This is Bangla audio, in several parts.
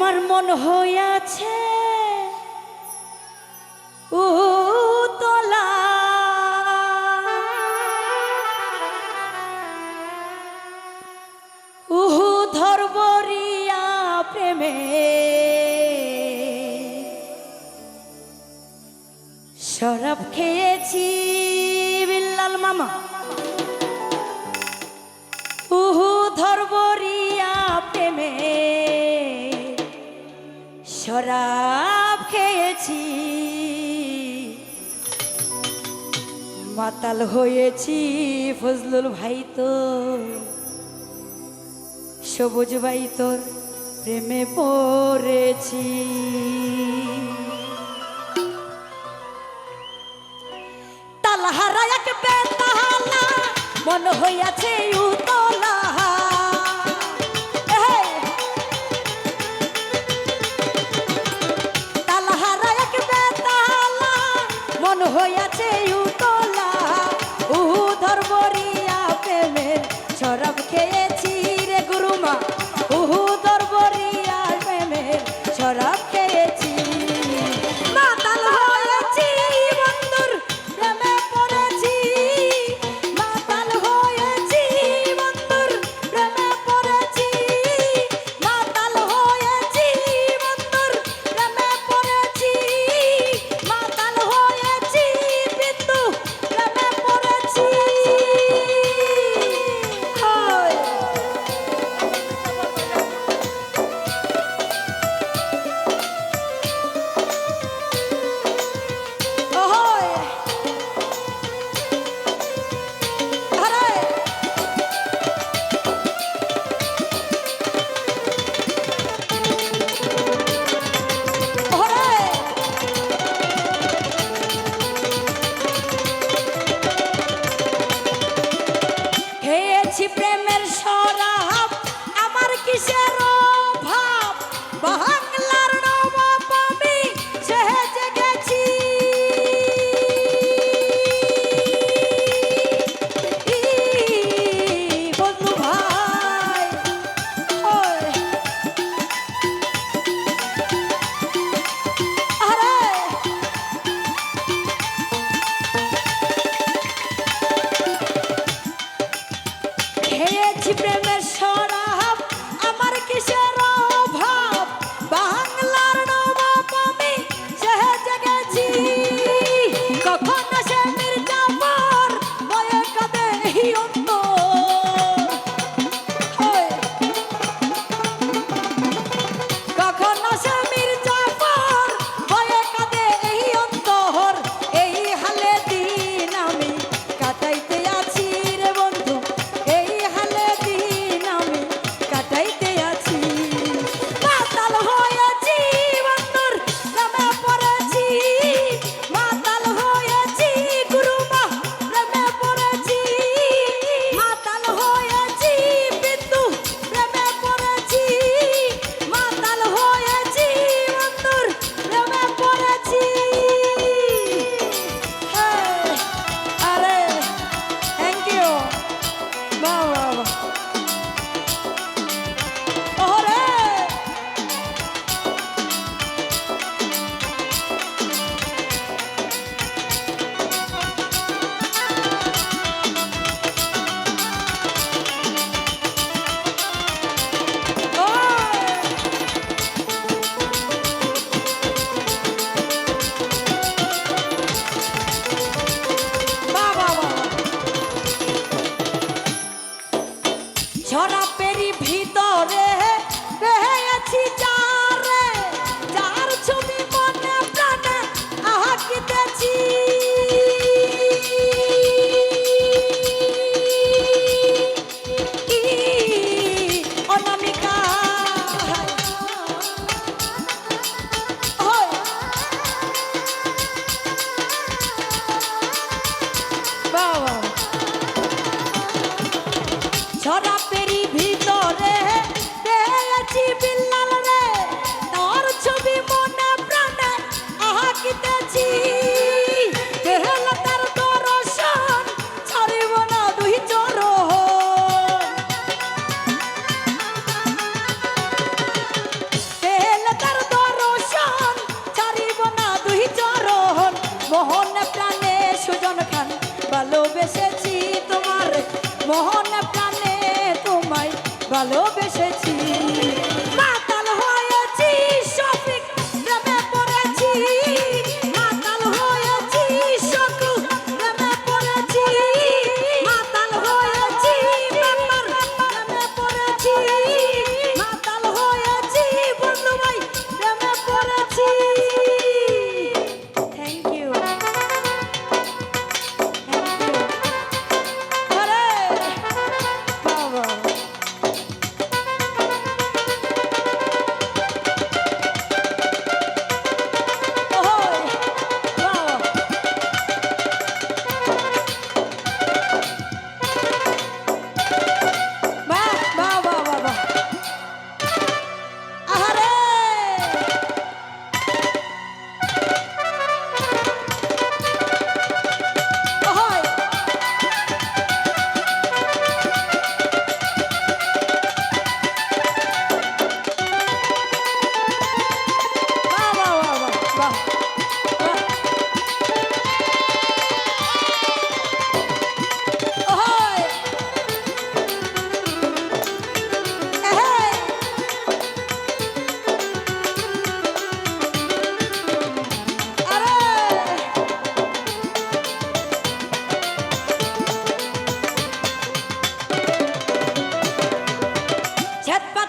আমার মন হইয়াছে উতলা। উহু ধর্বরিয়া প্রেমে। শরাব খেয়েছি বিল্লাল মামা। শরাব খেয়েছি। মাতাল হয়েছি ফজলুল ভাই তো সবুজ ভাই তোর প্রেমে পড়েছি। তালহারা এক বেতালা মন হইয়াছে উত ভালোবেসেছি মাতাল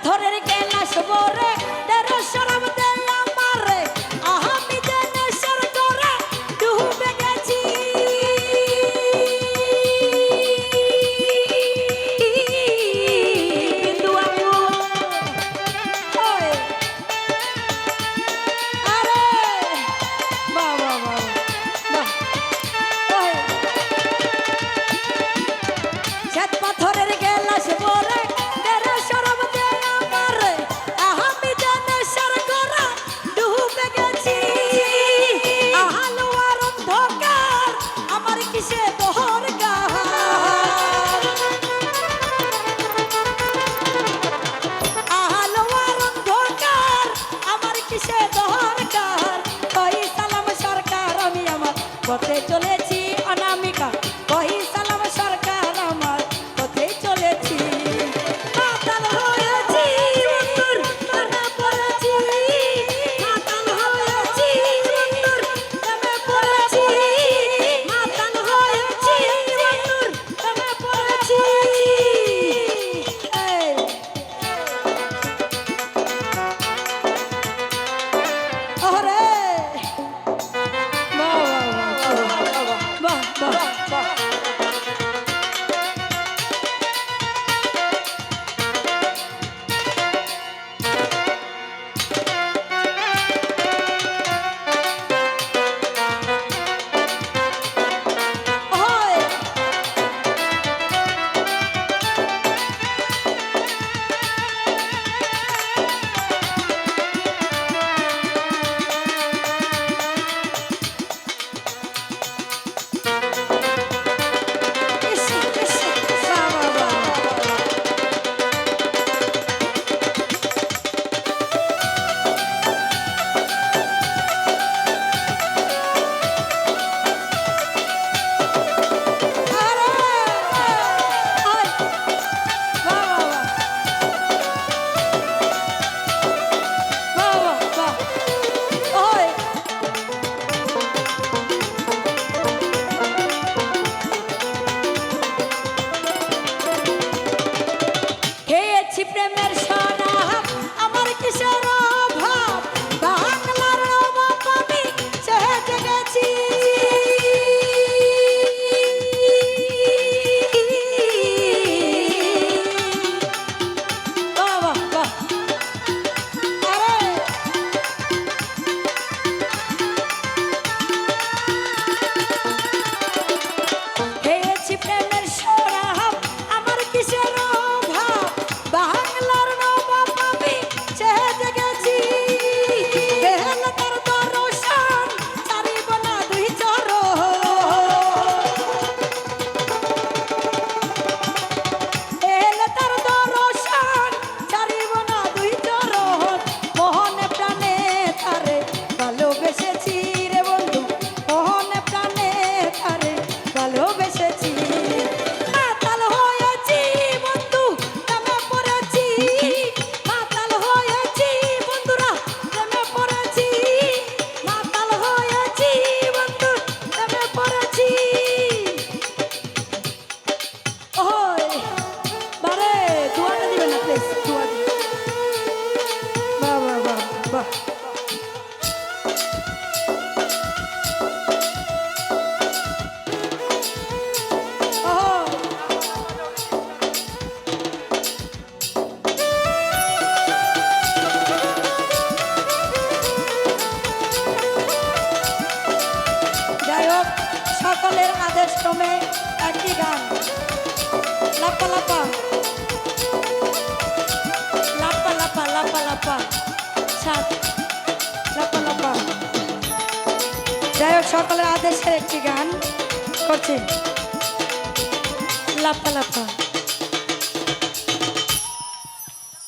পাথরের মাধ্যমে একটি গান। লাপা লাপা। লাপা লাপা লাপা লাপা। সাত লাপা লাপা। যাই হোক, সকলের আদেশের একটি গান করছি। লাপা লাপা।